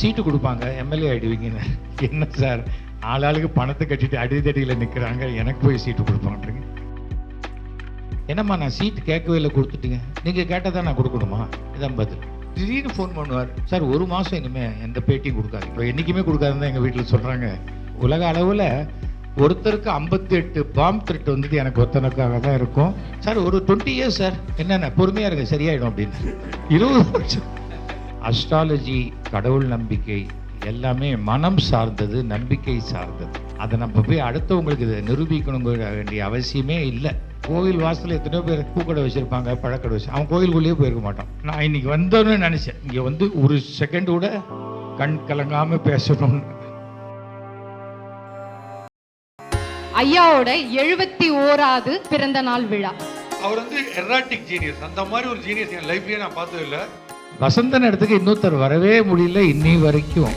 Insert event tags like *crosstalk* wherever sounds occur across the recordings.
சீட்டு கொடுப்பாங்க எம்எல்ஏ ஆகிடுவீங்கன்னு என்ன சார்? ஆளாளுக்கு பணத்தை கட்டிட்டு அடிதடியில் நிற்கிறாங்க எனக்கு போய் சீட்டு கொடுப்பான்றீங்க என்னம்மா நான் சீட்டு கேட்கவே இல்லை கொடுத்துட்டீங்க. நீங்கள் கேட்டால் தான் நான் கொடுக்கணுமா? இதான் பதில். திடீர்னு ஃபோன் பண்ணுவார். சார் ஒரு மாதம் இனிமேல் எந்த பேட்டியும் கொடுக்காது. இப்போ என்றைக்குமே கொடுக்காதுன்னு தான் எங்கள் வீட்டில் சொல்கிறாங்க உலக அளவில் ஒருத்தருக்கு ஐம்பத்தி எட்டு பாம் த்ரெட் வந்துட்டு எனக்கு ஒருத்தனுக்காக தான் இருக்கும். சார் ஒரு டுவெண்ட்டி இயர்ஸ் சார். என்னென்ன? பொறுமையாக இருங்க சரியாயிடும் அப்படின்னு. இருபது வருஷம். அஸ்ட்ராலஜி கடவுள் நம்பிக்கை எல்லாமே மனம் சார்ந்தது நம்பிக்கை சார்ந்தது. அதை நம்ம போய் அடுத்தவங்களுக்கு இதை நிரூபிக்கணுங்கிற வேண்டிய அவசியமே இல்லை. கோவில் வாசல்ல எத்தனையோ பேர் பூக்கடை வச்சிருப்பாங்க பழக்கடை வச்சு. அவன் கோயிலுக்குள்ளேயே போயிருக்க மாட்டான். நான் இன்னைக்கு வந்தோன்னு நினைச்சேன். இங்க வந்து ஒரு செகண்ட் கூட கண் கலங்காம பேசணும்னு. ஐயாவோட எழுபத்தி ஓராவது பிறந்த நாள் விழா. அவர் வந்து எராட்டிக் ஜீனியஸ் அந்த மாதிரி ஒரு ஜீனியஸ் என் லைஃப்லயே நான் பார்த்தது இல்லை வசந்தன் இடத்துக்கு இன்னொருத்தர் வரவே முடியல இன்னி வரைக்கும்.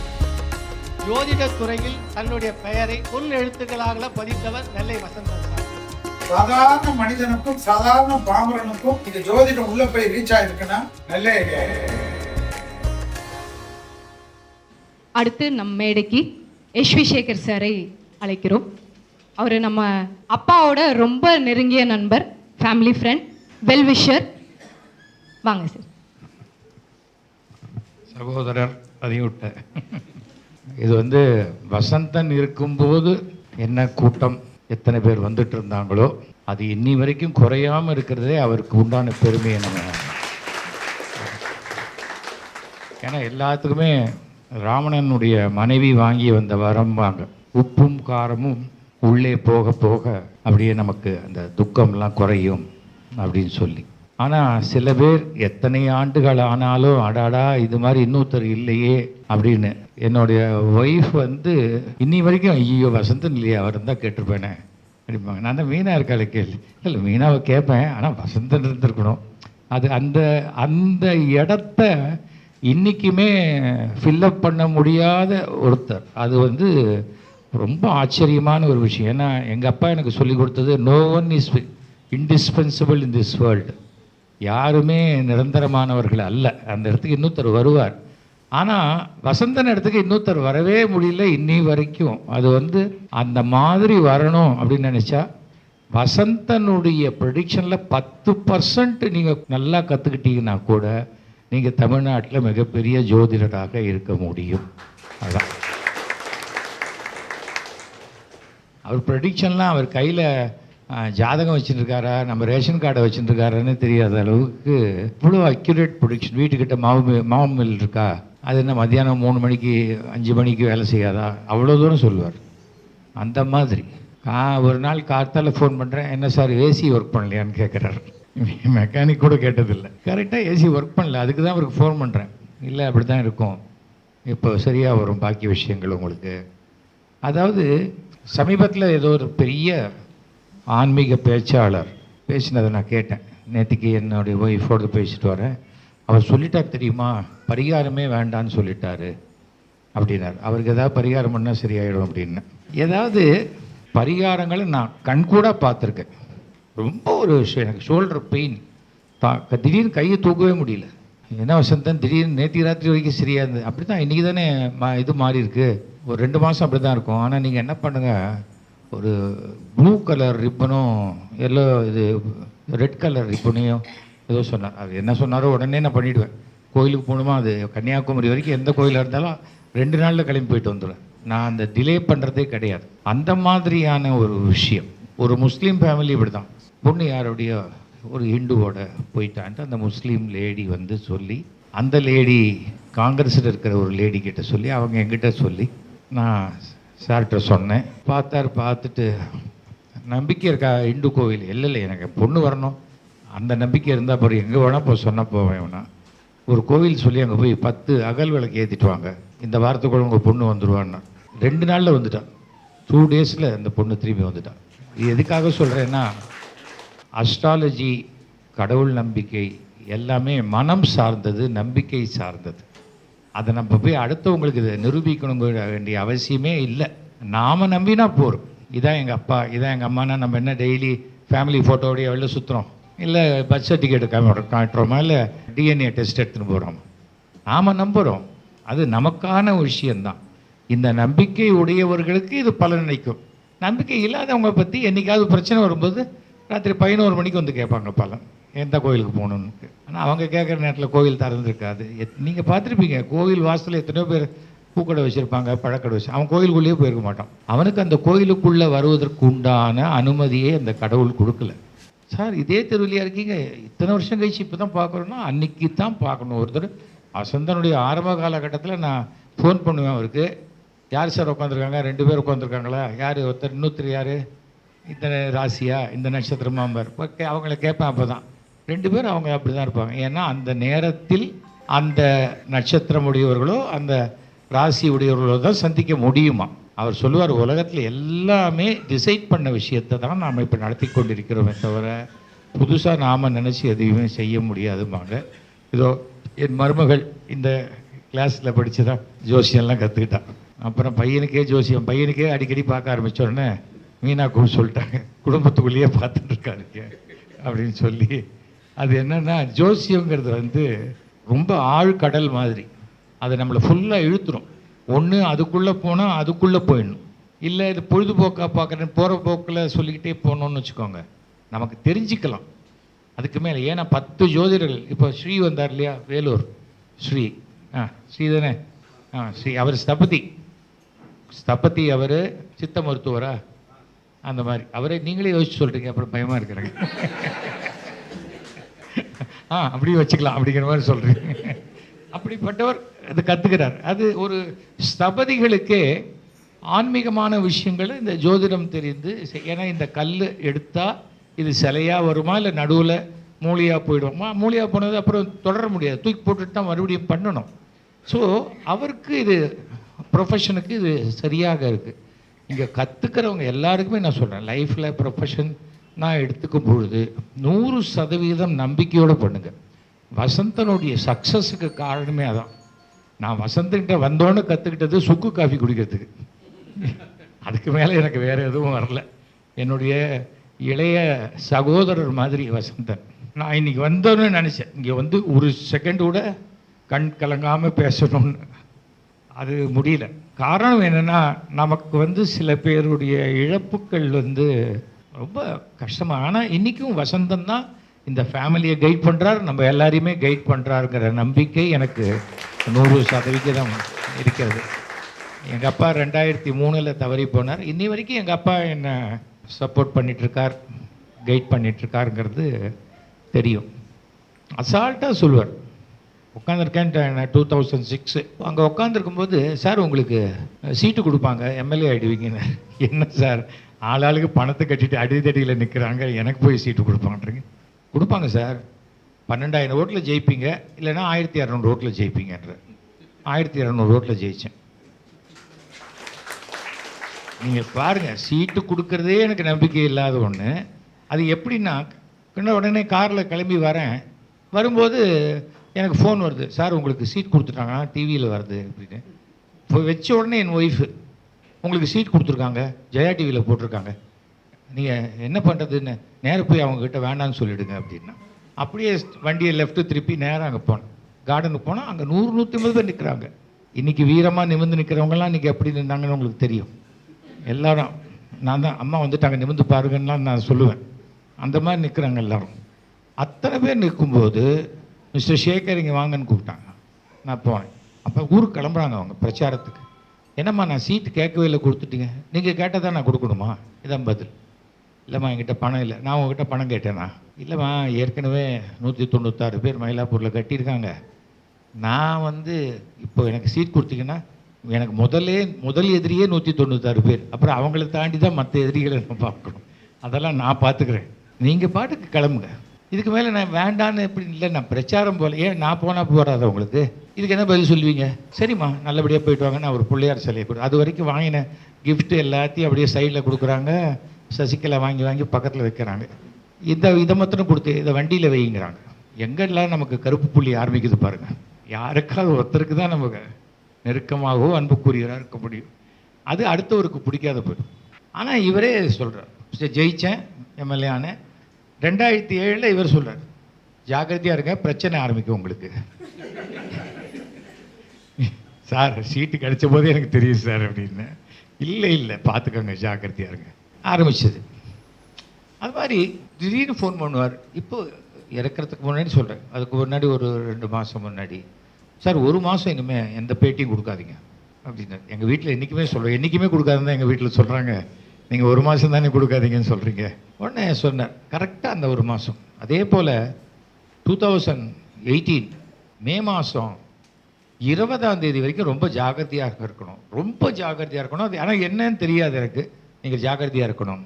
ஜோதிட துறையில் தன்னுடைய பெயரை பொன் எழுத்துக்களாக பதித்தவர் நெல்லை வசந்தன் சார். சாதாரண மனிதனுக்கும் சாதாரண பாமரனுக்கும் இந்த ஜோதிடம் உள்ள போய் ரீச் ஆயிருக்குன்னா நல்ல அடுத்து நம் மேடைக்கு எஸ்வி சேகர் சாரை அழைக்கிறோம். அவர் நம்ம அப்பாவோட ரொம்ப நெருங்கிய நண்பர் ஃபேமிலி ஃப்ரெண்ட் வெல்விஷர் வாங்க சார். சகோதரர் அதையும் விட்டேன் இது வந்து வசந்தன் இருக்கும்போது என்ன கூட்டம் எத்தனை பேர் வந்துட்டு இருந்தாங்களோ அது இன்னி வரைக்கும் குறையாமல் இருக்கிறதே அவருக்கு உண்டான பெருமையை நம்ம ஏன்னா எல்லாத்துக்குமே ராவணனுடைய மனைவி வாங்கி வந்த வரம்பாங்க உப்பும் காரமும் உள்ளே போக போக அப்படியே நமக்கு அந்த துக்கம்லாம் குறையும் அப்படின்னு சொல்லி. ஆனால் சில பேர் எத்தனை ஆண்டுகள் ஆனாலும் அடாடா இது மாதிரி இன்னொருத்தர் இல்லையே அப்படின்னு. என்னுடைய ஒய்ஃப் வந்து இன்னி வரைக்கும் ஐயோ வசந்தன் இல்லையே அவர் இருந்தால் கேட்டிருப்பேனே அப்படிப்பாங்க நான் தான் மீனா இருக்காள கேள்வி இல்லை மீனாவை கேட்பேன் ஆனால் வசந்தன் இருந்திருக்கணும். அது அந்த அந்த இடத்த இன்றைக்குமே ஃபில்லப் பண்ண முடியாத ஒருத்தர். அது வந்து ரொம்ப ஆச்சரியமான ஒரு விஷயம். ஏன்னா எங்கள் அப்பா எனக்கு சொல்லி கொடுத்தது no one is indispensable in this world யாருமே நிரந்தரமானவர்கள் அல்ல. அந்த இடத்துக்கு இன்னொருத்தர் வருவார். ஆனால் வசந்தன் இடத்துக்கு இன்னொருத்தர் வரவே முடியல இன்னி வரைக்கும். அது வந்து அந்த மாதிரி வரணும் அப்படின்னு நினச்சா வசந்தனுடைய ப்ரடிக்ஷனில் பத்து பர்சன்ட் நீங்கள் நல்லா கற்றுக்கிட்டீங்கன்னா கூட நீங்கள் தமிழ்நாட்டில் மிகப்பெரிய ஜோதிடராக இருக்க முடியும். அதான். அவர் ப்ரெடிக்ஷன்லாம் அவர் கையில் ஜாதகம் வச்சுருக்காரா? நம்ம ரேஷன் கார்டை வச்சுருக்காரான்னு தெரியாத அளவுக்கு இவ்வளோ அக்யூரேட் ப்ரொடிக்ஷன் வீட்டுக்கிட்ட மாவு மாவு மில் இருக்கா? அது என்ன மத்தியானம் மூணு மணிக்கு அஞ்சு மணிக்கு வேலை செய்யாதா? அவ்வளோ தூரம் சொல்லுவார். அந்த மாதிரி. கா ஒரு நாள் கார்த்தால் ஃபோன் பண்ணுறேன் என்ன சார் ஏசி ஒர்க் பண்ணலையான்னு கேட்குறாரு மெக்கானிக் கூட கேட்டதில்லை. கரெக்டாக ஏசி ஒர்க் பண்ணல. அதுக்கு தான் அவருக்கு ஃபோன் பண்ணுறேன் இல்லை அப்படி தான் இருக்கும். இப்போ சரியாக வரும் பாக்கி விஷயங்கள் உங்களுக்கு. அதாவது சமீபத்தில் ஏதோ ஒரு பெரிய ஆன்மீக பேச்சாளர் பேசினதை நான் கேட்டேன். நேற்றுக்கு என்னுடைய ஒய்ஃபோடு பேசிட்டு வரேன் அவர் சொல்லிட்டார் தெரியுமா? பரிகாரமே வேண்டான்னு சொல்லிட்டாரு அப்படின்னார். அவருக்கு ஏதாவது பரிகாரம் பண்ணால் சரியாயிடும் அப்படின்னு. ஏதாவது பரிகாரங்களை நான் கண்கூட பார்த்துருக்கேன். ரொம்ப ஒரு விஷயம். எனக்கு ஷோல்டர் பெயின் தா திடீர்னு கையை தூக்கவே முடியல. என்ன வசந்தன் திடீர்னு நேற்று ராத்திரி வரைக்கும் சரியா இருந்தது. அப்படி தான் இன்றைக்கி தானே மா இது மாறி இருக்குது ஒரு ரெண்டு மாதம் அப்படி தான் இருக்கும். ஆனால் நீங்கள் என்ன பண்ணுங்கள் ஒரு ப்ளூ கலர் ரிப்பனும் எல்லோ இது ரெட் கலர் ரிப்பனையும் ஏதோ சொன்னார். அது என்ன சொன்னாரோ உடனே நான் பண்ணிவிடுவேன் கோயிலுக்கு போகணுமா அது கன்னியாகுமரி வரைக்கும் எந்த கோயிலாக இருந்தாலும் ரெண்டு நாளில் கிளம்பி போயிட்டு வந்துடுவேன் நான் அந்த டிலே பண்ணுறதே கிடையாது. அந்த மாதிரியான ஒரு விஷயம். ஒரு முஸ்லீம் ஃபேமிலி இப்படி தான் பொண்ணு யாருடைய ஒரு ஹிந்துவோட போயிட்டான்ட்டு அந்த முஸ்லீம் லேடி வந்து சொல்லி அந்த லேடி காங்கிரஸில் இருக்கிற ஒரு லேடி கிட்ட சொல்லி அவங்க எங்கிட்ட சொல்லி நான் சார்கிட்ட சொன்னேன். பார்த்தார் பார்த்துட்டு நம்பிக்கை இருக்கா இந்து கோவில்? இல்லை இல்லை எனக்கு பொண்ணு வரணும். அந்த நம்பிக்கை இருந்தால் அப்புறம் எங்கே வேணால் போய் சொன்ன போவேன் வேணா ஒரு கோவில் சொல்லி அங்கே போய் பத்து அகல் விளக்கு ஏற்றிட்டு வாங்க. இந்த வாரத்துக்குள்ள உங்கள் பொண்ணு வந்துடுவான்னா ரெண்டு நாளில் வந்துட்டான் டூ டேஸில் அந்த பொண்ணு திரும்பி வந்துட்டான் இது எதுக்காக சொல்கிறேன்னா அஸ்ட்ராலஜி கடவுள் நம்பிக்கை எல்லாமே மனம் சார்ந்தது நம்பிக்கை சார்ந்தது. அதை நம்ம போய் அடுத்தவங்களுக்கு இதை நிரூபிக்கணுங்கிற வேண்டிய அவசியமே இல்லை. நாம் நம்பினா போகிறோம் இதான் எங்கள் அப்பா இதான் எங்கள் அம்மானா நம்ம என்ன டெய்லி ஃபேமிலி ஃபோட்டோடைய வெளில சுற்றுறோம் இல்லை பர்த் சர்டிஃபிகேட் காட்டுறோமா? இல்லை டிஎன்ஏ டெஸ்ட் எடுத்துன்னு போகிறோமா நாம் நம்புகிறோம் அது நமக்கான விஷயந்தான் இந்த நம்பிக்கை உடையவர்களுக்கு இது பலனளிக்கும் நம்பிக்கை இல்லாதவங்க பற்றி என்றைக்காவது பிரச்சனை வரும்போது ராத்திரி பதினோரு மணிக்கு வந்து கேட்பாங்க பலன். எந்த கோயிலுக்கு போகணுன்னு ஆனால் அவங்க கேட்குற நேரத்தில் கோயில் திறந்துருக்காது. நீங்கள் பார்த்துருப்பீங்க கோவில் வாசலில் எத்தனையோ பேர் பூக்கடை வச்சுருப்பாங்க பழக்கடை வச்சு அவன் கோயிலுக்குள்ளேயே போயிருக்க மாட்டான். அவனுக்கு அந்த கோயிலுக்குள்ளே வருவதற்கு உண்டான அனுமதியே அந்த கடவுள் கொடுக்கல. சார் இதே தெருவிலையா இருக்கீங்க? இத்தனை வருஷம் கழிச்சு இப்போ தான் பார்க்குறோன்னா அன்னைக்கு தான் பார்க்கணும் ஒருத்தர் வசந்தனுடைய ஆரம்ப காலகட்டத்தில் நான் ஃபோன் பண்ணுவேன் அவருக்கு. யார் சார் உட்காந்துருக்காங்க ரெண்டு பேர் உட்காந்துருக்காங்களா யார்? ஒருத்தர் இன்னொருத்தர் யார்? இத்தனை ராசியா? இந்த நட்சத்திரமாம்பார். அவங்கள கேட்பேன் அப்போ தான் ரெண்டு பேரும் அவங்க அப்படி தான் இருப்பாங்க. ஏன்னா அந்த நேரத்தில் அந்த நட்சத்திரம் உடையவர்களோ அந்த ராசி உடையவர்களோ தான் சந்திக்க முடியுமா? அவர் சொல்லுவார் உலகத்தில் எல்லாமே டிசைட் பண்ண விஷயத்தை தான் நாம் இப்போ நடத்தி கொண்டிருக்கிறோமே தவிர புதுசாக நாம் நினச்சி எதையுமே செய்ய முடியாதும்பாங்க. இதோ என் மருமகள் இந்த கிளாஸில் படித்து தான் ஜோசியம்லாம் கற்றுக்கிட்டான் அப்புறம் பையனுக்கே ஜோசியம் பையனுக்கே அடிக்கடி பார்க்க ஆரம்பித்தோடனே மீனா கூப்பிட்டு சொல்லிட்டாங்க. குடும்பத்துக்குள்ளேயே பார்த்துட்டு இருக்காருங்க. அப்படின்னு சொல்லி அது என்னென்னா ஜோசியங்கிறது வந்து ரொம்ப ஆழ்கடல் மாதிரி. அதை நம்மளை ஃபுல்லாக இழுத்துரும். ஒன்று அதுக்குள்ளே போனால் அதுக்குள்ளே போயிடணும். இல்லை இது பொழுதுபோக்காக பார்க்குறேன் போகிற போக்கில் சொல்லிக்கிட்டே போகணுன்னு வச்சுக்கோங்க. நமக்கு தெரிஞ்சுக்கலாம். அதுக்கு மேலே ஏன்னா பத்து ஜோதிடர்கள் இப்போ ஸ்ரீ வந்தார் இல்லையா வேலூர்? ஸ்ரீ. ஆ ஸ்ரீ தானே? ஆ ஸ்ரீ. அவர் ஸ்தபதி. ஸ்தபதி அவர் சித்த மருத்துவரா? அந்த மாதிரி. அவரே நீங்களே யோசிச்சு சொல்கிறீங்க அப்புறம் பயமாக இருக்கிறாங்க. *laughs* ஆ அப்படியே வச்சுக்கலாம் அப்படிங்கிற மாதிரி சொல்கிறீங்க அப்படிப்பட்டவர் அது கற்றுக்கிறார் அது ஒரு ஸ்தபதிகளுக்கே ஆன்மீகமான விஷயங்கள் இந்த ஜோதிடம் தெரிந்து ஏன்னா இந்த கல் எடுத்தால் இது சிலையாக வருமா இல்லை நடுவில் மூலியாக போயிடுவோமா மூலியாக போனது அப்புறம் தொடர முடியாது. தூக்கி போட்டுட்டு தான் மறுபடியும் பண்ணணும். ஸோ அவருக்கு இது ப்ரொஃபஷனுக்கு இது சரியாக இருக்குது இங்கே கற்றுக்கிறவங்க எல்லாருக்குமே நான் சொல்கிறேன் லைஃப்பில் ப்ரொஃபஷன் நான் எடுத்துக்கும் பொழுது நூறு சதவீதம் நம்பிக்கையோடு பண்ணுங்கள் வசந்தனுடைய சக்ஸஸுக்கு காரணமே அதான். நான் வசந்தன்கிட்ட வந்தோன்னு கற்றுக்கிட்டது சுக்கு காஃபி குடிக்கிறதுக்கு. அதுக்கு மேலே எனக்கு வேறு எதுவும் வரல. என்னுடைய இளைய சகோதரர் மாதிரி வசந்தன். நான் இன்னைக்கு வந்தோன்னு நினச்சேன். இங்கே வந்து ஒரு செகண்ட் கூட கண் கலங்காமல் பேசணும்னு. அது முடியல. காரணம் என்னென்னா நமக்கு வந்து சில பேருடைய இழப்புகள் வந்து ரொம்ப கஷ்டமாக ஆனால் இன்றைக்கும் வசந்தம் தான் இந்த ஃபேமிலியை கைட் பண்ணுறார் நம்ம எல்லாரையுமே கைட் பண்ணுறாருங்கிற நம்பிக்கை எனக்கு நூறு சதவிகிதம் இருக்கிறது. எங்கள் அப்பா ரெண்டாயிரத்தி மூணில் தவறி போனார். இன்னி வரைக்கும் எங்கள் அப்பா என்னை சப்போர்ட் பண்ணிகிட்ருக்கார் கைட் பண்ணிகிட்ருக்காருங்கிறது தெரியும். அசால்ட்டாக சொல்லுவார். உட்காந்துருக்கேன் டூ தௌசண்ட் சிக்ஸு அங்கே உட்காந்துருக்கும்போது சார் உங்களுக்கு சீட்டு கொடுப்பாங்க எம்எல்ஏ ஆகிடுவீங்கன்னு *laughs* என்ன சார்? ஆளாளுக்கு பணத்தை கட்டிட்டு அடிதடியில் நிற்கிறாங்க எனக்கு போய் சீட்டு கொடுப்பாங்கன்றீங்க. கொடுப்பாங்க சார். பன்னெண்டாயிரம் ஓட்டில் ஜெயிப்பீங்க. இல்லைன்னா ஆயிரத்தி இரநூறு ஓட்டில் ஜெயிப்பீங்கன்ற. ஆயிரத்தி இரநூறு ஓட்டில் ஜெயித்தேன் நீங்கள் பாருங்கள் சீட்டு கொடுக்கறதே எனக்கு நம்பிக்கை இல்லாத ஒன்று அது எப்படின்னா கிட்ட உடனே காரில் கிளம்பி வரேன். வரும்போது எனக்கு ஃபோன் வருது. சார் உங்களுக்கு சீட் கொடுத்துட்டாங்க டிவியில் வருது அப்படின்னு. இப்போ வச்ச உடனே என் ஒய்ஃபு உங்களுக்கு சீட் கொடுத்துருக்காங்க. ஜெயா டிவியில் போட்டிருக்காங்க. நீங்கள் என்ன பண்ணுறதுன்னு நேராக போய் அவங்கக்கிட்ட வேண்டாம்னு சொல்லிவிடுங்க அப்படின்னா அப்படியே வண்டியை லெஃப்ட்டு திருப்பி நேராக அங்கே போனேன் கார்டனுக்கு போனால் அங்கே நூறு நூற்றி ஐம்பது பேர் நிற்கிறாங்க இன்றைக்கி வீரமாக நிமிர்ந்து நிற்கிறவங்கலாம் இன்றைக்கி எப்படி நின்றாங்கன்னு உங்களுக்கு தெரியும். எல்லாரும் நான் தான் அம்மா வந்துட்டாங்க நிமிர்ந்து பாருங்கன்னுலாம் நான் சொல்லுவேன். அந்த மாதிரி நிற்கிறாங்க எல்லோரும். அத்தனை பேர் நிற்கும்போது மிஸ்டர் சேகர் இங்கே வாங்கன்னு கூப்பிட்டாங்க. நான் போனேன். அப்போ ஊருக்கு கிளம்புறாங்க அவங்க பிரச்சாரத்துக்கு. என்னம்மா நான் சீட்டு கேட்கவே இல்லை கொடுத்துட்டீங்க. நீங்கள் கேட்டால் தான் நான் கொடுக்கணுமா? இதான் பதில். இல்லைம்மா என்கிட்ட பணம் இல்லை. நான் உங்ககிட்ட பணம் கேட்டேனா? இல்லைம்மா ஏற்கனவே நூற்றி தொண்ணூத்தாறு பேர் மயிலாப்பூரில் கட்டியிருக்காங்க. நான் வந்து இப்போ எனக்கு சீட் கொடுத்தீங்கன்னா எனக்கு முதல்லே முதல் எதிரியே நூற்றி தொண்ணூத்தாறு பேர். அப்புறம் அவங்கள தாண்டி தான் மற்ற எதிரிகளை நான் பார்க்கணும். அதெல்லாம் நான் பார்த்துக்கிறேன். நீங்கள் பாட்டுக்கு கிளம்புங்க. இதுக்கு மேலே நான் வேண்டான்னு எப்படி இல்லை நான் பிரச்சாரம் போகல ஏன் நான் போனால் போகாத உங்களுக்கு? இதுக்கு என்ன பதில் சொல்லுவீங்க? சரிம்மா நல்லபடியாக போயிட்டு வாங்க நான் ஒரு பிள்ளையார் சிலையை கொடு அது வரைக்கும் வாங்கின கிஃப்ட்டு எல்லாத்தையும் அப்படியே சைடில் கொடுக்குறாங்க. சசிகலா வாங்கி வாங்கி பக்கத்தில் வைக்கிறாங்க. இதை இதை மாத்திரம் கொடுத்து இதை வண்டியில் வைங்கிறாங்க எங்கெல்லாம் நமக்கு கருப்பு புள்ளி ஆரம்பிக்குது பாருங்கள் யாருக்காவது ஒருத்தருக்கு தான் நமக்கு நெருக்கமாகவோ அன்புக்குரியவராக இருக்க முடியும். அது அடுத்தவருக்கு பிடிக்காத போயிடும் ஆனால் இவரே சொல்கிறார் ஜெயித்தேன் எம்எல்ஏ ஆனேன். ரெண்டாயிரத்தி ஏழில் இவர் சொல்கிறார் ஜாக்கிரதையாக இருங்க பிரச்சனை ஆரம்பிக்கும் உங்களுக்கு. சார் சீட்டு கிடைச்ச போதே எனக்கு தெரியும் சார் அப்படின்னு. இல்லை இல்லை பார்த்துக்கோங்க ஜாக்கிரதையாக இருங்க. ஆரம்பிச்சது. அது மாதிரி திடீர்னு ஃபோன் பண்ணுவார். இப்போ இறக்கிறதுக்கு முன்னாடி சொல்கிறேன் அதுக்கு முன்னாடி ஒரு ரெண்டு மாதம் முன்னாடி. சார் ஒரு மாதம் இனிமேல் எந்த பேட்டியும் கொடுக்காதீங்க. அப்படின்னு. எங்கள் வீட்டில் என்றைக்குமே சொல்கிறேன் என்றைக்குமே கொடுக்காதுன்னு எங்கள் வீட்டில் சொல்கிறாங்க நீங்கள் ஒரு மாதம் தானே கொடுக்காதீங்கன்னு சொல்கிறீங்க உடனே சொன்னார். கரெக்டாக அந்த ஒரு மாதம் அதே போல் டூ தௌசண்ட் எயிட்டீன் மே மாதம் இருபதாம் தேதி வரைக்கும் ரொம்ப ஜாக்கிரதையாக இருக்கணும். ரொம்ப ஜாக்கிரதையாக இருக்கணும். அது ஆனால் என்னன்னு தெரியாது எனக்கு. நீங்கள் ஜாக்கிரதையாக இருக்கணும்.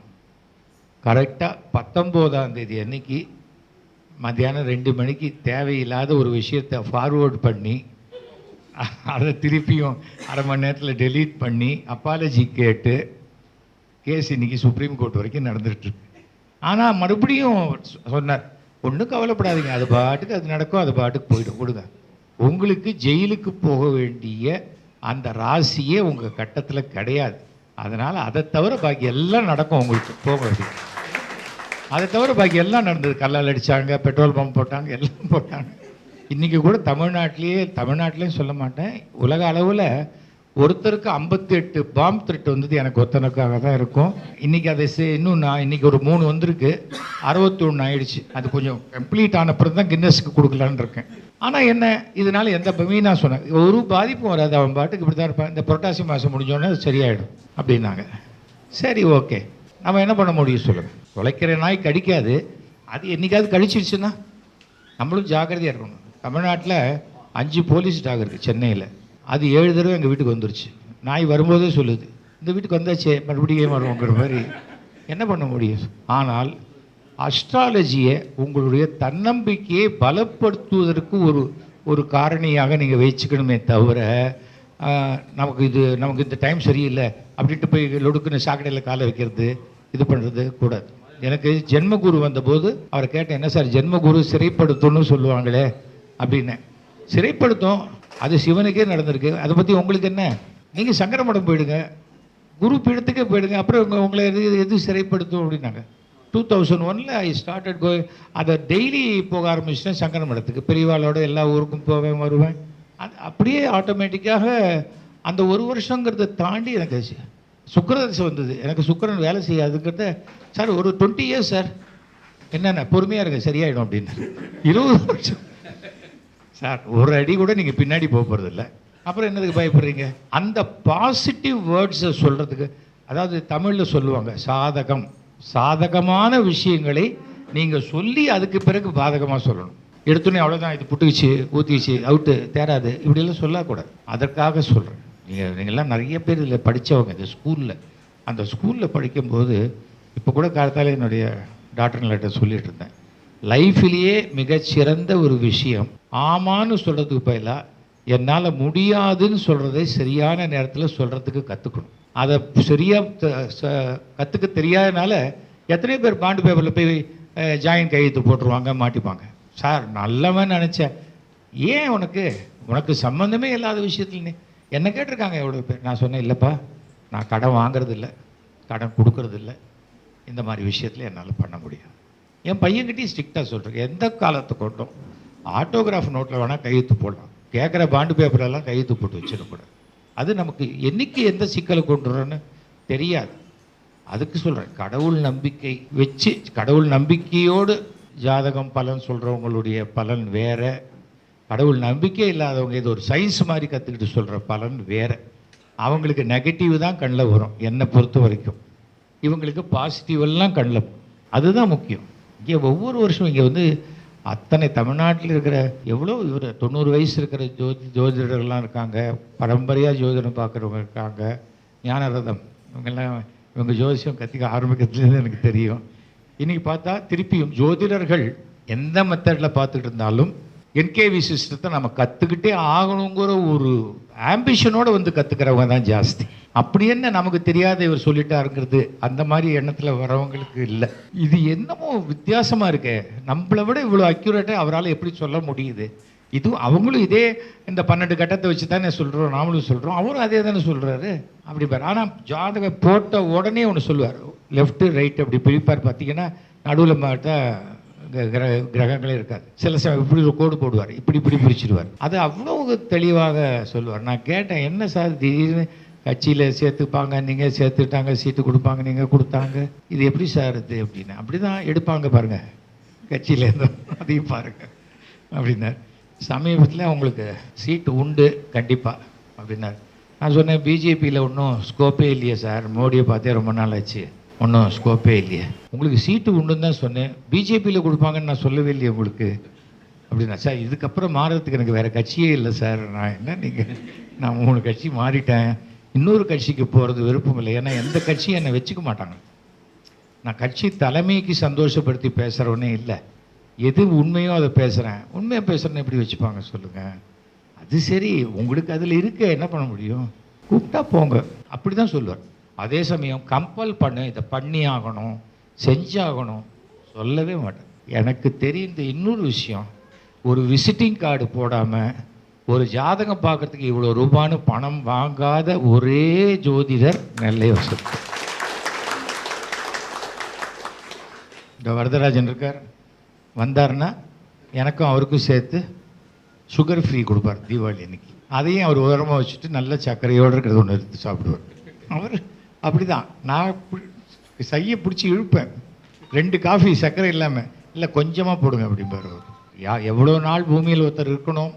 கரெக்டாக பத்தொம்போதாம் தேதி அன்னைக்கு மத்தியானம் ரெண்டு மணிக்கு தேவையில்லாத ஒரு விஷயத்தை ஃபார்வேர்ட் பண்ணி அதை திருப்பியும் அரை மணி நேரத்தில் டெலீட் பண்ணி அப்பாலஜி கேட்டு கேஸ் இன்னைக்கு சுப்ரீம் கோர்ட் வரைக்கும் நடந்துகிட்ருக்கு ஆனால் மறுபடியும் சொ- சொன்னார் ஒன்றும் கவலைப்படாதீங்க. அது பாட்டுக்கு அது நடக்கும் அது பாட்டுக்கு போயிடும். கொடுங்க. உங்களுக்கு ஜெயிலுக்கு போக வேண்டிய அந்த ராசியே உங்கள் கட்டத்தில் கிடையாது. அதனால் அதை தவிர பாக்கி எல்லாம் நடக்கும் உங்களுக்கு போக வேண்டிய அதை தவிர பாக்கி எல்லாம் நடந்தது. கல்லால் அடித்தாங்க பெட்ரோல் பம்ப் போட்டாங்க எல்லாம் போட்டாங்க. இன்றைக்கி கூட தமிழ்நாட்டிலேயே தமிழ்நாட்டிலேயும் சொல்ல மாட்டேன். உலக அளவில் ஒருத்தருக்கு 58 எட்டு பாம்பு த்ரெட் வந்தது எனக்கு ஒருத்தனுக்காக தான் இருக்கும். இன்றைக்கி அதை சே- இன்னும் நான் இன்றைக்கி ஒரு மூணு வந்திருக்கு. அறுபத்தொன்று ஆயிடுச்சு. அது கொஞ்சம் கம்ப்ளீட் ஆன அப்புறம் தான் கின்னஸுக்கு கொடுக்கலான்னு இருக்கேன். ஆனால் என்ன இதனால எந்த நான் சொன்னேன். ஒரு பாதிப்பும் வராது அவன் பாட்டுக்கு இப்படி தான் இருப்பான். இந்த புரட்டாசி மாதம் முடிஞ்சோடனே அது சரியாயிடும் அப்படின்னாங்க. சரி ஓகே நம்ம என்ன பண்ண முடியும் சொல்லுங்கள் தொலைக்கிற நாய் கடிக்காது. அது என்றைக்காவது கடிச்சிருச்சுன்னா நம்மளும் ஜாக்கிரதையாக இருக்கணும். தமிழ்நாட்டில் அஞ்சு போலீஸ் டாக் இருக்குது சென்னையில். அது ஏழு தடவை எங்கள் வீட்டுக்கு வந்துருச்சு. நாய் வரும்போதே சொல்லுது இந்த வீட்டுக்கு வந்தாச்சே மறுபடியும் வருவோங்கிற மாதிரி. என்ன பண்ண முடியும்? ஆனால் அஸ்ட்ராலஜியை உங்களுடைய தன்னம்பிக்கையை பலப்படுத்துவதற்கு ஒரு ஒரு காரணியாக நீங்கள் வச்சுக்கணுமே தவிர நமக்கு இது நமக்கு இந்த டைம் சரியில்லை அப்படின்ட்டு போய் லொடுக்குன்னு சாக்கடையில் காலை வைக்கிறது இது பண்ணுறது கூடாது. எனக்கு ஜென்மகுரு வந்தபோது அவரை கேட்டேன் என்ன சார் ஜென்மகுரு சிறைப்படுத்தும்னு சொல்லுவாங்களே? அப்படின்னு. சிறைப்படுத்தும் அது சிவனுக்கே நடந்திருக்கு. அதை பற்றி உங்களுக்கு என்ன? நீங்கள் சங்கரமடம் போயிடுங்க. குரு பீடத்துக்கே போயிடுங்க. அப்புறம் உங்க உங்களை எது எது சிறைப்படுத்தும் அப்படின்னாங்க. டூ தௌசண்ட் ஒனில் ஐ ஸ்டார்டட் கோ அதை டெய்லி போக ஆரம்பிச்சிட்டேன் சங்கர மடத்துக்கு பெரியவாளோட எல்லா ஊருக்கும் போவேன் வருவேன். அது அப்படியே ஆட்டோமேட்டிக்காக அந்த ஒரு வருஷங்கிறத தாண்டி எனக்கு சுக்கரதசை வந்தது. எனக்கு சுக்கரன் வேலை செய்யாதுங்கிறத சார் ஒரு டுவெண்ட்டி இயர்ஸ் சார் என்னென்ன? பொறுமையாக இருங்க. சரியாயிடும் அப்படின்னு இருபது வருஷம். சார் ஒரு அடி கூட நீங்கள் பின்னாடி போக போகிறதில்ல அப்புறம் என்னதுக்கு பயப்படுறீங்க? அந்த பாசிட்டிவ் வேர்ட்ஸை சொல்கிறதுக்கு அதாவது தமிழில் சொல்லுவாங்க சாதகம். சாதகமான விஷயங்களை நீங்கள் சொல்லி அதுக்கு பிறகு பாதகமாக சொல்லணும். எடுத்தோன்னே அவ்வளோதான் இது புட்டுக்குச்சு ஊற்றிச்சு அவுட்டு தேராது இப்படியெல்லாம் சொல்லக்கூடாது அதற்காக சொல்கிறேன் நீங்கள் நீங்கள்லாம் நிறைய பேர் இதில் படித்தவங்க இந்த ஸ்கூலில் அந்த ஸ்கூலில் படிக்கும்போது இப்போ கூட காலத்தால் என்னுடைய டாக்டர்கிட்ட சொல்லிகிட்டு இருந்தேன். லைஃப்லேயே மிகச்சிறந்த ஒரு விஷயம். ஆமான்னு சொல்கிறதுக்கு பதிலாக என்னால் முடியாதுன்னு சொல்கிறதை சரியான நேரத்தில் சொல்கிறதுக்கு கற்றுக்கணும் அதை சரியாக கற்றுக்க தெரியாதனால எத்தனை பேர் பாண்டு பேப்பரில் போய் ஜாயின் கையெழுத்து போட்டுருவாங்க மாட்டிப்பாங்க. சார் நல்லவன் நினச்சேன். ஏன் உனக்கு? உனக்கு சம்மந்தமே இல்லாத விஷயத்துல என்ன கேட்டிருக்காங்க எவ்வளோ பேர்? நான் சொன்னேன் இல்லைப்பா நான் கடன் வாங்குறதில்ல கடன் கொடுக்கறதில்ல. இந்த மாதிரி விஷயத்தில் என்னால் பண்ண முடியும் என் பையன்கிட்டயும் ஸ்ட்ரிக்டாக சொல்கிறேன் எந்த காலத்தை கொண்டும் ஆட்டோகிராஃப் நோட்டில் வேணால் கையெழுத்து போடலாம். கேட்குற பாண்டு பேப்பரெல்லாம் கையெழுத்து போட்டு வச்சிடக்கூடாது. அது நமக்கு என்னைக்கு எந்த சிக்கலை கொண்டு வரோன்னு தெரியாது. அதுக்கு சொல்கிறேன் கடவுள் நம்பிக்கை வச்சு கடவுள் நம்பிக்கையோடு ஜாதகம் பலன் சொல்கிறவங்களுடைய பலன் வேறு. கடவுள் நம்பிக்கை இல்லாதவங்க இது ஒரு சயின்ஸ் மாதிரி கற்றுக்கிட்டு சொல்கிற பலன் வேறு. அவங்களுக்கு நெகட்டிவ் தான் கண்ணில் வரும் என்னை பொறுத்த வரைக்கும். இவங்களுக்கு பாசிட்டிவ் எல்லாம் கண்ணில் அதுதான் முக்கியம். இங்கே ஒவ்வொரு வருஷம் இங்கே வந்து அத்தனை தமிழ்நாட்டில் இருக்கிற எவ்வளோ இவர் தொண்ணூறு வயசு இருக்கிற ஜோதி ஜோதிடர்கள்லாம் இருக்காங்க பரம்பரையாக ஜோதிடம் பார்க்குறவங்க இருக்காங்க. ஞானரதம் இவங்கெல்லாம் இவங்க ஜோதிஷம் கற்றுக்க ஆரம்பிக்கிறதுலேருந்து எனக்கு தெரியும். இன்றைக்கி பார்த்தா திருப்பியும் ஜோதிடர்கள் எந்த மெத்தடில் பார்த்துட்டு இருந்தாலும் என்கேவி சிஸ்டத்தை நம்ம கற்றுக்கிட்டே ஆகணுங்கிற ஒரு ஆம்பிஷனோடு வந்து கற்றுக்கிறவங்க தான் ஜாஸ்தி. அப்படி என்ன நமக்கு தெரியாத இவர் சொல்லிட்டாருங்கிறது அந்த மாதிரி எண்ணத்தில் வரவங்களுக்கு இல்லை. இது என்னமோ வித்தியாசமாக இருக்கே. நம்மளை விட இவ்வளோ அக்யூரேட்டாக அவரால் எப்படி சொல்ல முடியுது? இது அவங்களும் இதே இந்த பன்னெண்டு கட்டத்தை வச்சு தானே சொல்கிறோம் நாமளும் சொல்கிறோம் அவரும் அதே தானே சொல்கிறாரு அப்படி பாரு. ஆனால் ஜாதகம் போட்ட உடனே ஒன்று சொல்லுவார். லெஃப்ட்டு ரைட் அப்படி பிரிப்பார். பார்த்தீங்கன்னா நடுவில் பார்த்தா கிரக கிரகங்களே இருக்காது. சில சமயம் இப்படி ஒரு கோடு போடுவார் இப்படி இப்படி பிரிச்சிடுவார். அது அவ்வளோ தெளிவாக சொல்லுவார். நான் கேட்டேன் என்ன சார் திடீர்னு கட்சியில் சேர்த்துப்பாங்க நீங்கள் சேர்த்துட்டாங்க சீட்டு கொடுப்பாங்க நீங்கள் கொடுத்தாங்க. இது எப்படி சார் இது அப்படின்னு. அப்படி தான் எடுப்பாங்க பாருங்கள் கட்சியிலேருந்து அதையும் பாருங்கள் அப்படின்னார். சமீபத்தில் அவங்களுக்கு சீட்டு உண்டு கண்டிப்பாக அப்படின்னார். நான் சொன்னேன் பிஜேபியில் ஒன்றும் ஸ்கோப்பே இல்லையே சார். மோடியை பார்த்தே ரொம்ப நாள் ஆச்சு. ஒன்றும் ஸ்கோப்பே இல்லையே. உங்களுக்கு சீட்டு உண்டுன்னு தான் சொன்னேன். பிஜேபியில் கொடுப்பாங்கன்னு நான் சொல்லவே இல்லையே உங்களுக்கு. அப்படின்னா சார் இதுக்கப்புறம் மாறுறதுக்கு எனக்கு வேறு கட்சியே இல்லை சார். நான் என்ன நீங்கள் நான் மூணு கட்சி மாறிட்டேன். இன்னொரு கட்சிக்கு போகிறது விருப்பம் இல்லை. ஏன்னா எந்த கட்சியும் என்னை வச்சுக்க மாட்டாங்க. நான் கட்சி தலைமைக்கு சந்தோஷப்படுத்தி பேசுகிறவனே இல்லை. எது உண்மையோ அதை பேசுகிறேன் உண்மையாக பேசுகிறேன்னு எப்படி வச்சுப்பாங்க சொல்லுங்கள் அது சரி. உங்களுக்கு அதில் இருக்க என்ன பண்ண முடியும்? கூப்பிட்டா போங்க. அப்படி தான் சொல்லுவார் அதே சமயம் கம்பல் பண்ணு இதை பண்ணி ஆகணும் செஞ்சாகணும் சொல்லவே மாட்டேன். எனக்கு தெரிந்த இன்னொரு விஷயம். ஒரு விசிட்டிங் கார்டு போடாமல் ஒரு ஜாதகம் பார்க்கறதுக்கு இவ்வளோ ரூபான்னு பணம் வாங்காத ஒரே ஜோதிடர் நெல்லை வசதி. இந்த வரதராஜன் இருக்கார். வந்தாருன்னா எனக்கும் அவருக்கும் சேர்த்து சுகர் ஃப்ரீ கொடுப்பார் தீபாவளி அன்னைக்கு. அதையும் அவர் உரமாக வச்சுட்டு நல்ல சர்க்கரையோடு இருக்கிறது ஒன்று எடுத்து சாப்பிடுவார். அவர் அப்படி தான் நான் சையை பிடிச்சி இழுப்பேன். ரெண்டு காஃபி சர்க்கரை இல்லாமல் இல்லை கொஞ்சமாக போடுங்க அப்படிம்பார் அவர் யா எவ்வளோ நாள் பூமியில் ஒருத்தர் இருக்கணும்?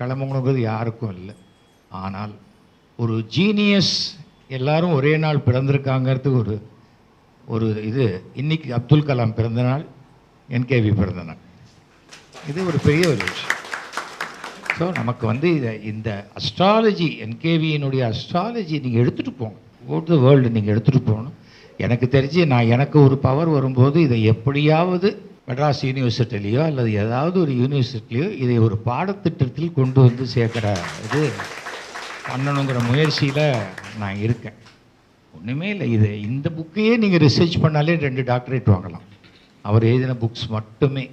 கிளம்பணுங்கிறது யாருக்கும் இல்லை. ஆனால் ஒரு ஜீனியஸ் எல்லாரும் ஒரே நாள் பிறந்திருக்காங்கிறது ஒரு ஒரு இது இன்னைக்கு அப்துல் கலாம் பிறந்த நாள் என்கேவி பிறந்த நாள். இது ஒரு பெரிய ஒரு விஷயம். ஸோ நமக்கு வந்து இதை இந்த அஸ்ட்ராலஜி என்கேவியினுடைய அஸ்ட்ராலஜி நீங்கள் எடுத்துகிட்டு போங்க. ஓட் த வேர்ல்டு நீங்கள் எடுத்துகிட்டு போகணும். எனக்கு தெரிஞ்சு நான் எனக்கு ஒரு பவர் வரும்போது இதை எப்படியாவது மெட்ராஸ் யூனிவர்சிட்டிலேயோ அல்லது ஏதாவது ஒரு யூனிவர்சிட்டிலையோ இதை ஒரு பாடத்திட்டத்தில் கொண்டு வந்து சேர்க்குற இது பண்ணணுங்கிற முயற்சியில் நான் இருக்கேன். ஒன்றுமே இல்லை. இது இந்த புக்கையே நீங்கள் ரிசர்ச் பண்ணாலே ரெண்டு டாக்டரேட் வாங்கலாம். அவர் எழுதின புக்ஸ் மட்டுமே.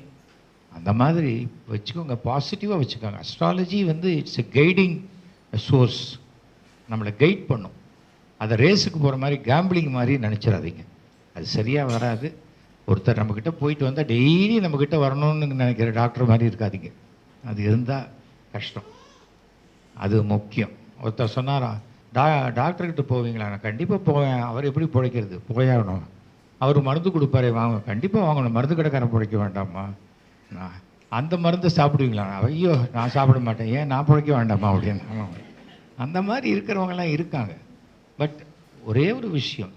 அந்த மாதிரி வச்சுக்கோங்க. பாசிட்டிவாக வச்சுக்கோங்க. அஸ்ட்ராலஜி வந்து இட்ஸ் எ கைடிங் சோர்ஸ் நம்மளை கைட் பண்ணும். அதை ரேஸுக்கு போகிற மாதிரி கேம்பிளிங் மாதிரி நினச்சிடாதீங்க. அது சரியாக வராது. ஒருத்தர் நம்மக்கிட்ட போயிட்டு வந்தால் டெய்லி நம்மக்கிட்ட வரணும்னு நினைக்கிற டாக்டர் மாதிரி இருக்காதீங்க. அது இருந்தால் கஷ்டம். அது முக்கியம். ஒருத்தர் சொன்னாரா டா டாக்டர்கிட்ட போவீங்களா? நான் கண்டிப்பாக போவேன். அவர் எப்படி பிழைக்கிறது? போயாகணும் அவர் மருந்து கொடுப்பாரே வாங்க. கண்டிப்பாக வாங்கணும் மருந்து கடைக்காரன் பிழைக்க வேண்டாமா நான் அந்த மருந்து சாப்பிடுவீங்களா? ஐயோ நான் சாப்பிட மாட்டேன். ஏன் நான் பிழைக்க வேண்டாமா? அப்படின்னு. அந்த மாதிரி இருக்கிறவங்கலாம் இருக்காங்க. பட் ஒரே ஒரு விஷயம்.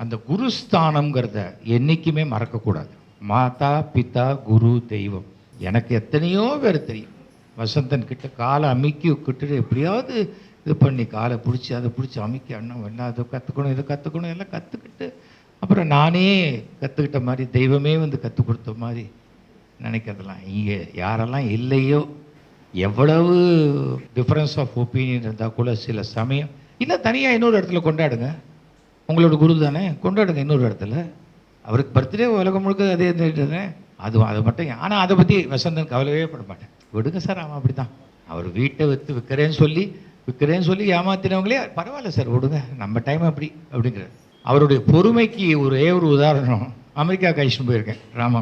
அந்த குருஸ்தானம்ங்கிறத என்றைக்குமே மறக்கக்கூடாது. மாதா பிதா குரு தெய்வம். எனக்கு எத்தனையோ பேர் தெரியும். வசந்தன் கிட்ட காலை அமுக்கி விட்டுட்டு எப்படியாவது இது பண்ணி காலை பிடிச்சி அதை பிடிச்சி அமுக்கி அண்ணன் என்ன அதை கற்றுக்கணும் இதை கற்றுக்கணும் எல்லாம் கற்றுக்கிட்டு அப்புறம் நானே கற்றுக்கிட்ட மாதிரி தெய்வமே வந்து கற்றுக் கொடுத்த மாதிரி நினைக்கிறதெல்லாம். இங்கே யாரெல்லாம் இல்லையோ எவ்வளவு டிஃப்ரென்ஸ் ஆஃப் ஒப்பீனியன் இருந்தால் கூட சில சமயம் இல்லை தனியாக இன்னொரு இடத்துல கொண்டாடுங்க. உங்களோட குரு தானே கொண்டாடுங்க இன்னொரு இடத்துல. அவருக்கு பர்த்டே உலகம் முழுக்க அதே தானே? அது அது மட்டும் ஆனால் அதை பற்றி வசந்தன் கவலையே பட மாட்டேன். விடுங்க சார் அவன் அப்படி தான் அவர் வீட்டை விற்று விற்கிறேன்னு சொல்லி விற்கிறேன்னு சொல்லி ஏமாத்தினவங்களே பரவாயில்ல சார் விடுங்க நம்ம டைம் அப்படி அப்படிங்கிறது அவருடைய பொறுமைக்கு ஒரே ஒரு உதாரணம். அமெரிக்கா அழைச்சிட்டு போயிருக்கேன் ராமா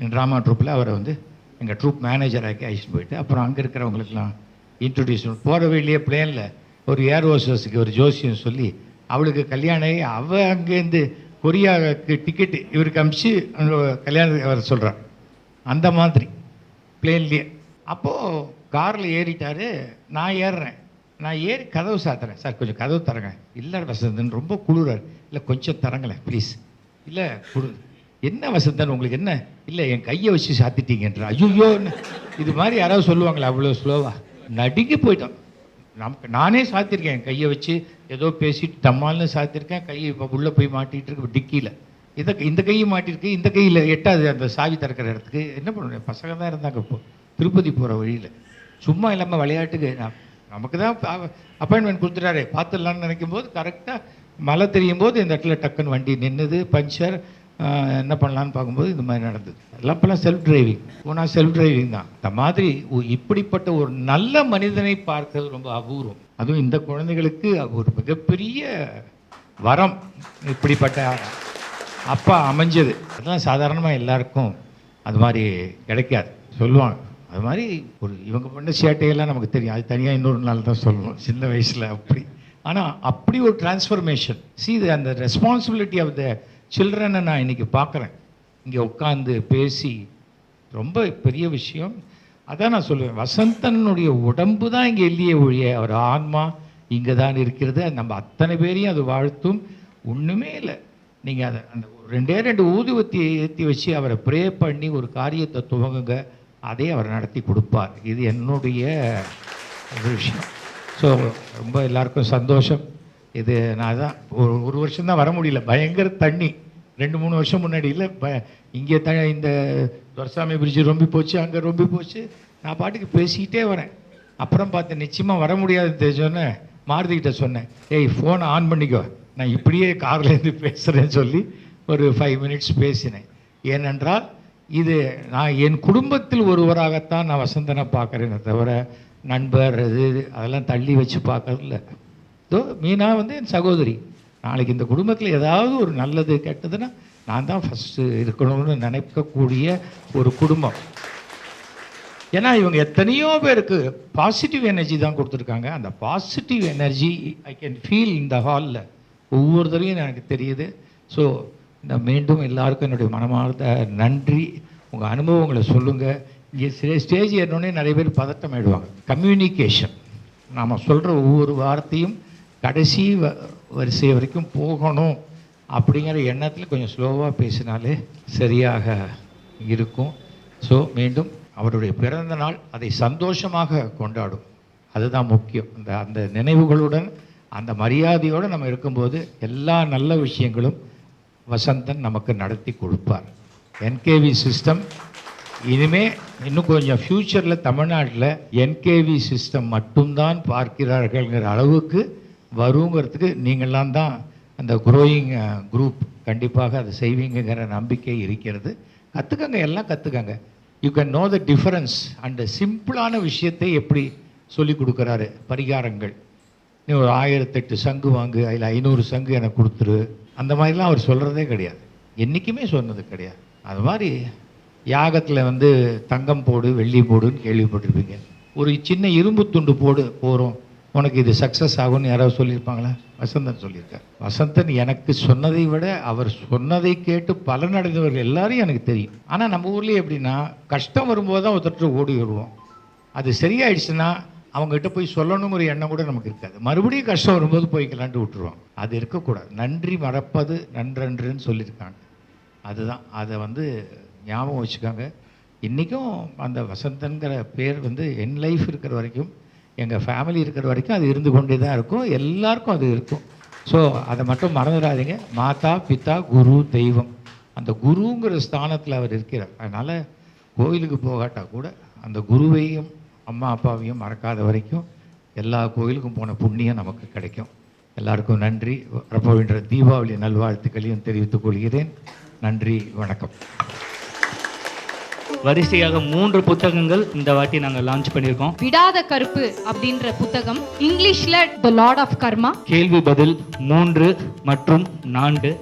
ட்ராமா ட்ரூப்பில் அவரை வந்து எங்கள் ட்ரூப் மேனேஜராக்கி அழிச்சுட்டு போயிட்டு அப்புறம் அங்கே இருக்கிறவங்களுக்குலாம் இன்ட்ரடியூஸ் போகிற வழியிலே பிளேனில் ஒரு ஏர் ஹோஸ்டஸுக்கு ஒரு ஜோசியம் சொல்லி அவளுக்கு கல்யாணம் ஆகி அவள் அங்கேருந்து கொரியாவுக்கு டிக்கெட்டு இவருக்கு அமிச்சு அந்த கல்யாணம் அவர் சொல்கிறார் அந்த மாதிரி பிளேன்லேயே அப்போது காரில் ஏறிட்டார் நான் ஏறுறேன். நான் ஏறி கதவு சாத்துறேன். சார் கொஞ்சம் கதவு தரங்க. இல்லை வசந்தன் ரொம்ப குளிரார். இல்லை கொஞ்சம் தரங்களேன் ப்ளீஸ் இல்லை குடு. என்ன வசந்தன் உங்களுக்கு என்ன? இல்லை என் கையை வச்சு சாத்திட்டீங்கன்ற. ஐயோ இது மாதிரி யாராவது சொல்லுவாங்களா அவ்வளோ ஸ்லோவாக நடுங்கி போயிட்டோம். நமக்கு நானே சாத்திருக்கேன். என் கையை வச்சு ஏதோ பேசிட்டு தம்மால்னு சாத்திருக்கேன். கையை இப்போ உள்ளே போய் மாட்டிகிட்டு இருக்கு. டிக்கியில். இதை இந்த கையை மாட்டிருக்கு இந்த கையில் எட்டாது அந்த சாவி திறக்கிற இடத்துக்கு என்ன பண்ணுவேன் பசங்க தான் இருந்தாங்க இப்போ. திருப்பதி போகிற வழியில். சும்மா இல்லாமல் விளையாட்டுக்கு நான் நமக்கு தான் அப்பாயின்மெண்ட் கொடுத்துட்டாரு. பார்த்துடலான்னு நினைக்கும் போது கரெக்டாக மழை தெரியும் போது இந்த இடத்துல டக்குன்னு வண்டி நின்றுது பஞ்சர் என்ன பண்ணலான்னு பார்க்கும்போது இந்த மாதிரி நடந்தது. எல்லாம் செல்ஃப் டிரைவிங் போனால் செல்ஃப் டிரைவிங் தான். இந்த மாதிரி இப்படிப்பட்ட ஒரு நல்ல மனிதனை பார்க்கிறது ரொம்ப அபூர்வம். அதுவும் இந்த குழந்தைகளுக்கு ஒரு மிகப்பெரிய வரம் இப்படிப்பட்ட அப்பா அமைஞ்சது. அதெல்லாம் சாதாரணமாக எல்லாருக்கும் அது மாதிரி கிடைக்காது. சொல்லுவாங்க. அது மாதிரி ஒரு இவங்க பண்ண சேட்டையெல்லாம் நமக்கு தெரியும். அது தனியாக இன்னொரு நாள் தான் சொல்லணும் சின்ன வயசில் அப்படி. ஆனால் அப்படி ஒரு டிரான்ஸ்ஃபர்மேஷன் சி அந்த ரெஸ்பான்சிபிலிட்டி ஆஃப் த சில்ட்ரனை நான் இன்றைக்கி பார்க்குறேன். இங்கே உட்காந்து பேசி ரொம்ப பெரிய விஷயம். அதான் நான் சொல்லுவேன் வசந்தனுடைய உடம்பு தான் இங்கே இல்லையே ஒழிய அவர் ஆன்மா இங்கே தான் இருக்கிறது. நம்ம அத்தனை பேரையும் அது வாழ்த்தும். ஒன்றுமே இல்லை. நீங்கள் அதை அந்த ரெண்டே ரெண்டு ஊதுவத்தி ஏற்றி வச்சு அவரை ப்ரே பண்ணி ஒரு காரியத்தை துவங்குங்க. அதே அவர் நடத்தி கொடுப்பார். இது என்னுடைய ஒரு விஷயம். ஸோ ரொம்ப எல்லாருக்கும் சந்தோஷம். இது நான் தான் ஒரு ஒரு வருஷம் தான் வர முடியல. பயங்கர தண்ணி. ரெண்டு மூணு வருஷம் முன்னாடி. இல்லை ப இங்கே த இந்த துரசாமி பிரிட்ஜ் ரொம்பி போச்சு அங்கே ரொம்பி போச்சு. நான் பாட்டுக்கு பேசிக்கிட்டே வரேன். அப்புறம் பார்த்தேன் நிச்சயமாக வர முடியாது தெரிஞ்சோன்னே மாருதிக்கிட்ட சொன்னேன் ஏய் ஃபோனை ஆன் பண்ணிக்கோ. நான் இப்படியே கார்லேருந்து பேசுகிறேன்னு சொல்லி ஒரு ஃபைவ் மினிட்ஸ் பேசினேன். ஏனென்றால் இது நான் என் குடும்பத்தில் ஒருவராகத்தான் நான் வசந்தனை பார்க்குறேனே தவிர நண்பர் இது இது அதெல்லாம் தள்ளி வச்சு பார்க்கறதில்ல. இதோ மீனா வந்து என் சகோதரி. நாளைக்கு இந்த குடும்பத்தில் ஏதாவது ஒரு நல்லது கெட்டதுன்னா நான் தான் ஃபஸ்ட்டு இருக்கணும்னு நினைக்கக்கூடிய ஒரு குடும்பம். ஏன்னா இவங்க எத்தனையோ பேருக்கு பாசிட்டிவ் எனர்ஜி தான் கொடுத்துருக்காங்க. அந்த positive energy I can feel இந்த ஹாலில் ஒவ்வொருத்தரையும் எனக்கு தெரியுது. ஸோ இந்த மீண்டும் எல்லாருக்கும் என்னுடைய மனமார்ந்த நன்றி. உங்கள் அனுபவங்களை சொல்லுங்கள் இங்கே ஸ்டேஜ் ஏறினோடனே நிறைய பேர் பதட்டம் ஆயிடுவாங்க. கம்யூனிகேஷன் நாம் சொல்கிற ஒவ்வொரு வார்த்தையும் கடைசி வ- வரிசை வரைக்கும் போகணும் அப்படிங்கிற எண்ணத்தில் கொஞ்சம் ஸ்லோவாக பேசினாலே சரியாக இருக்கும். ஸோ மீண்டும் அவருடைய பிறந்த நாள் அதை சந்தோஷமாக கொண்டாடும். அதுதான் முக்கியம். அந்த அந்த நினைவுகளுடன் அந்த மரியாதையோடு நம்ம இருக்கும்போது எல்லா நல்ல விஷயங்களும் வசந்தன் நமக்கு நடத்தி கொடுப்பார். என்கேவி சிஸ்டம் இனிமே இன்னும் கொஞ்சம் ஃப்யூச்சரில் தமிழ்நாட்டில் என்கேவி சிஸ்டம் மட்டும்தான் பார்க்கிறார்கள்ங்கிற அளவுக்கு வருங்கிறதுக்கு நீங்கள்லாம் தான் அந்த குரோயிங் குரூப் கண்டிப்பாக அதை செய்வீங்கங்கிற நம்பிக்கை இருக்கிறது. கற்றுக்கங்க எல்லாம் கற்றுக்கங்க you can know the difference and சிம்பிளான விஷயத்தை எப்படி சொல்லி கொடுக்குறாரு? பரிகாரங்கள். நீ ஒரு ஆயிரத்தெட்டு சங்கு வாங்கு அதில் ஐநூறு சங்கு எனக்கு கொடுத்துரு. அந்த மாதிரிலாம் அவர் சொல்கிறதே கிடையாது. என்றைக்குமே சொன்னது கிடையாது. அது மாதிரி யாகத்தில் வந்து தங்கம் போடு வெள்ளி போடுன்னு கேள்விப்பட்டிருப்பீங்க. ஒரு சின்ன இரும்பு துண்டு போடு போகிறோம் உனக்கு இது சக்ஸஸ் ஆகும்னு யாராவது சொல்லியிருப்பாங்களா? வசந்தன் சொல்லியிருக்கார். வசந்தன் எனக்கு சொன்னதை விட அவர் சொன்னதை கேட்டு பலனடைந்தவர்கள் எல்லாரையும் எனக்கு தெரியும். ஆனால் நம்ம ஊர்லேயே எப்படின்னா கஷ்டம் வரும்போது தான் ஒருத்தர் ஓடி வருவோம். அது சரியாயிடுச்சுன்னா அவங்ககிட்ட போய் சொல்லணுங்கிற எண்ணம் கூட நமக்கு இருக்காது. மறுபடியும் கஷ்டம் வரும்போது போய்க்கலான்ட்டு விட்டுருவோம். அது இருக்கக்கூடாது. நன்றி மறப்பது நன்றன்றுன்னு சொல்லியிருக்காங்க. அதுதான். அதை வந்து ஞாபகம் வச்சுக்காங்க. இன்றைக்கும் அந்த வசந்தன்கிற பேர் வந்து என் லைஃப் இருக்கிற வரைக்கும் எங்கள் ஃபேமிலி இருக்கிற வரைக்கும் அது இருந்து கொண்டே தான் இருக்கும். எல்லாருக்கும் அது இருக்கும். ஸோ அதை மட்டும் மறந்துடாதீங்க. மாதா பித்தா குரு தெய்வம். அந்த குருங்கிற ஸ்தானத்தில் அவர் இருக்கிறார். அதனால் கோயிலுக்கு போகாட்டா கூட அந்த குருவையும் அம்மா அப்பாவையும் மறக்காத வரைக்கும் எல்லா கோயிலுக்கும் போன புண்ணியம் நமக்கு கிடைக்கும். எல்லாருக்கும் நன்றி. வரப்போகின்ற தீபாவளி நல்வாழ்த்துக்களையும் தெரிவித்துக் கொள்கிறேன். நன்றி வணக்கம். வரிசையாக மூன்று புத்தகங்கள் இந்த வாட்டி நாங்கள் லான்ச் பண்ணியிருக்கோம். விடாத கருப்பு அப்படின்ற புத்தகம் இங்கிலீஷ்ல த லார்ட் ஆஃப் கர்மா கேள்வி பதில் மூன்று மற்றும் நான்கு.